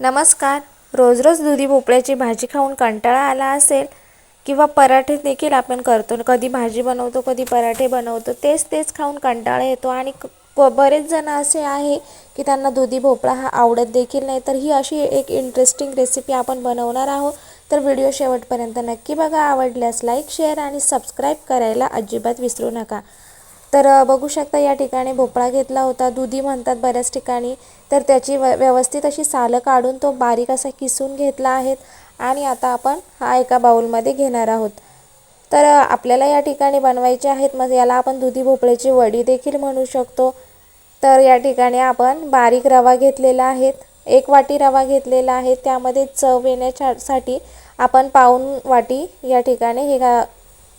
नमस्कार. रोज रोज दुधी भोपळ्याची भाजी खाऊन कंटाळा आला असेल किंवा पराठे देखील आपण करतो. कधी भाजी बनवतो कधी पराठे बनवतो तेच तेच खाऊन कंटाळा येतो. आणि क बरेच जण असे आहे की त्यांना दुधी भोपळा हा आवडत देखील नाही. तर ही अशी एक इंटरेस्टिंग रेसिपी आपण बनवणार आहोत. तर व्हिडिओ शेवटपर्यंत नक्की बघा. आवडल्यास लाईक शेअर आणि सबस्क्राईब करायला अजिबात विसरू नका. तर बघू शकता या ठिकाणी भोपळा घेतला होता. दुधी म्हणतात बऱ्याच ठिकाणी. तर त्याची व व्यवस्थित अशी सालं काढून तो बारीक असा किसून घेतला आहेत आणि आता आपण हा एका बाउलमध्ये घेणार आहोत. तर आपल्याला या ठिकाणी बनवायचे आहेत. मग याला आपण दुधी भोपळ्याची वडी देखील म्हणू शकतो. तर या ठिकाणी आपण बारीक रवा घेतलेला आहे. एक वाटी रवा घेतलेला आहे. त्यामध्ये चव येण्यासाठी आपण पाऊन वाटी या ठिकाणी हे घा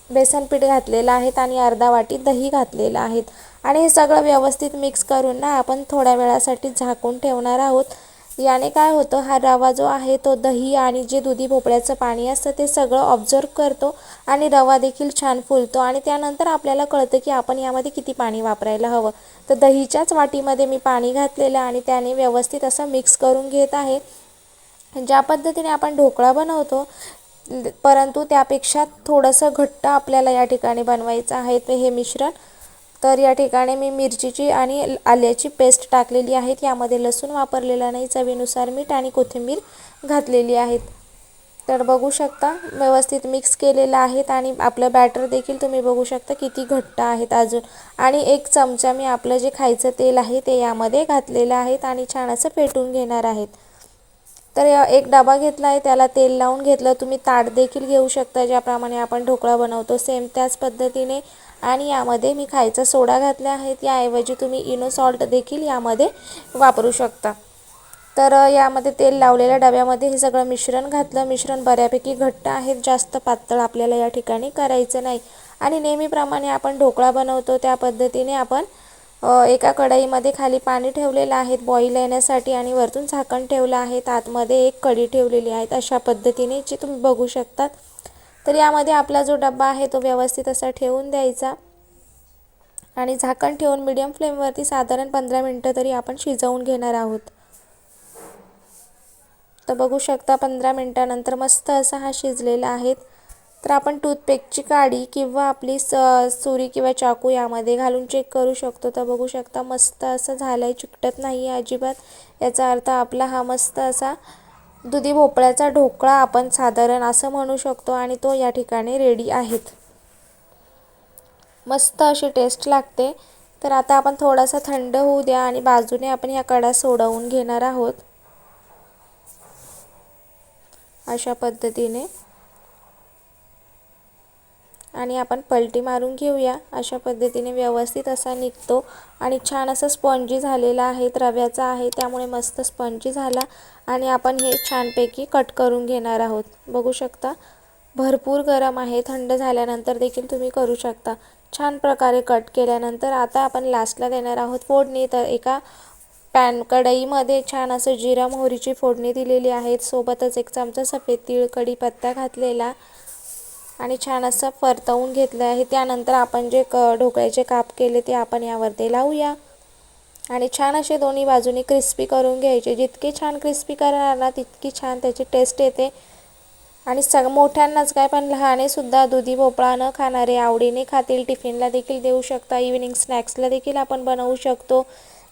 बेसन पीठ घातलेलं आहेत आणि अर्धा वाटी दही घातलेलं आहेत. आणि हे सगळं व्यवस्थित मिक्स करून ना आपण थोड्या वेळासाठी झाकून ठेवणार आहोत. याने काय होतं हा रवा जो आहे तो दही आणि जे दुधी भोपळ्याचं पाणी असतं ते सगळं ऑब्झर्व करतो आणि रवा देखील छान फुलतो आणि त्यानंतर आपल्याला कळतं की आपण यामध्ये किती पाणी वापरायला हवं. तर दहीच्याच वाटीमध्ये मी पाणी घातलेलं आणि त्याने व्यवस्थित असं मिक्स करून घेत आहे. ज्या पद्धतीने आपण ढोकळा बनवतो परंतु त्यापेक्षा थोडंसं घट्ट आपल्याला या ठिकाणी बनवायचं आहे ते हे मिश्रण. तर या ठिकाणी मी मिरचीची आणि आल्याची पेस्ट टाकलेली आहे यामध्ये लसूण वापरलेला नाही चवीनुसार मीठ आणि कोथिंबीर घातलेली आहेत. तर बघू शकता व्यवस्थित मिक्स केलेलं आहेत आणि आपलं बॅटर देखील तुम्ही बघू शकता किती घट्ट आहेत अजून. आणि एक चमचा मी आपलं जे खायचं तेल आहे ते यामध्ये घातलेलं आहेत आणि छान असं फेटून घेणार आहेत. तर एक डबा घेतला आहे त्याला तेल लावून घेतलं. तुम्ही ताट देखील घेऊ शकता ज्याप्रमाणे आपण ढोकळा बनवतो. सेम त्याच पद्धतीने. आणि यामध्ये मी खायचा सोडा घातला आहे. त्याऐवजी तुम्ही इनो सॉल्ट देखील यामध्ये वापरू शकता. तर यामध्ये तेल लावलेल्या डब्यामध्ये हे सगळं मिश्रण घातलं. मिश्रण बऱ्यापैकी घट्ट आहे जास्त पातळ आपल्याला या ठिकाणी करायचं नाही. आणि नेहमीप्रमाणे आपण ढोकळा बनवतो त्या पद्धतीने आपण एका कढईमध्ये खाली पाणी ठेवलेलं आहे बॉईल येण्यासाठी आणि वरतून झाकण ठेवलं आहे. आतमध्ये एक कढी ठेवलेली आहे. अशा पद्धतीने जी तुम्ही बघू शकतात. तर यामध्ये आपला जो डबा आहे तो व्यवस्थित असा ठेवून द्यायचा. आणि झाकण ठेवून मीडियम फ्लेमवरती साधारण पंधरा मिनटं तरी आपण शिजवून घेणार आहोत. तर बघू शकता पंधरा मिनटानंतर मस्त असा हा शिजलेला आहे. तर आपण टूथपेकची काडी किंवा आपली स सुरी किंवा चाकू यामध्ये घालून चेक करू शकतो. तर बघू शकता मस्त असं झालं आहे चिकटत नाही आहे अजिबात. याचा अर्थ आपला हा मस्त असा दुधी भोपळ्याचा ढोकळा आपण साधारण असं म्हणू शकतो आणि तो या ठिकाणी रेडी आहेत. मस्त अशी टेस्ट लागते. तर आता आपण थोडासा थंड होऊ द्या आणि बाजूने आपण या कडा सोडवून घेणार आहोत. अशा पद्धतीने. आणि आपण पलटी मारून घेऊया. अशा पद्धतीने व्यवस्थित असा निघतो आणि छान असं स्पंजी झालेला आहे रव्याचा आहे. त्यामुळे मस्त स्पंजी झाला आणि आपण हे छानपैकी कट करून घेणार आहोत. बघू शकता भरपूर गरम आहे. थंड झाल्यानंतर देखील तुम्ही करू शकता. छान प्रकारे कट केल्यानंतर आता आपण लास्टला देणार आहोत फोडणी. तर एका पॅन कढईमध्ये छान असं जिरा मोहरीची फोडणी दिलेली आहे. सोबतच एक चमचा सफेद तीळ कढीपत्ता घातलेला आणि छान असं परतवून घेतलं आहे. त्यानंतर आपण जे क ढोकळ्याचे काप केले ते आपण यावरती लावूया. आणि छान असे दोन्ही बाजूनी क्रिस्पी करून घ्यायचे. जितके छान क्रिस्पी करणार ना तितकी छान त्याची टेस्ट येते. आणि सग मोठ्यांनाच काय पण लहानेसुद्धा दुधी भोपळा न खाणारे आवडीने खातील टिफिनला देखील देऊ शकता. इव्हिनिंग स्नॅक्सला देखील आपण बनवू शकतो.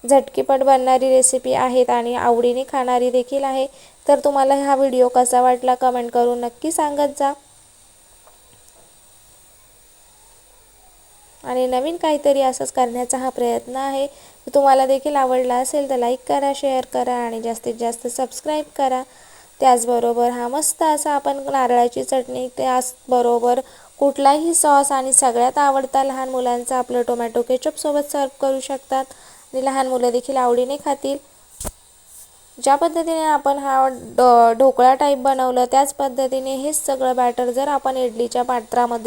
झटकीपट बनणारी रेसिपी आहेत आणि आवडीने खाणारी देखील आहे. तर तुम्हाला हा व्हिडिओ कसा वाटला कमेंट करून नक्की सांगत जा. आणि नवीन काहीतरी असंच करण्याचा हा प्रयत्न आहे. तुम्हाला देखील आवडला असेल तर लाईक करा शेअर करा आणि जास्तीत जास्त सबस्क्राईब करा. त्याचबरोबर हा मस्त असा आपण नारळाची चटणी त्याचबरोबर कुठलाही सॉस आणि सगळ्यात आवडता लहान मुलांचा आपलं टोमॅटो केचपसोबत सर्व करू शकतात. आणि लहान मुलं देखील आवडीने खातील. ज्या पद्धतीने आपण हा ढोकळा टाईप बनवलं त्याच पद्धतीने हेच सगळं बॅटर जर आपण इडलीच्या पात्रामध्ये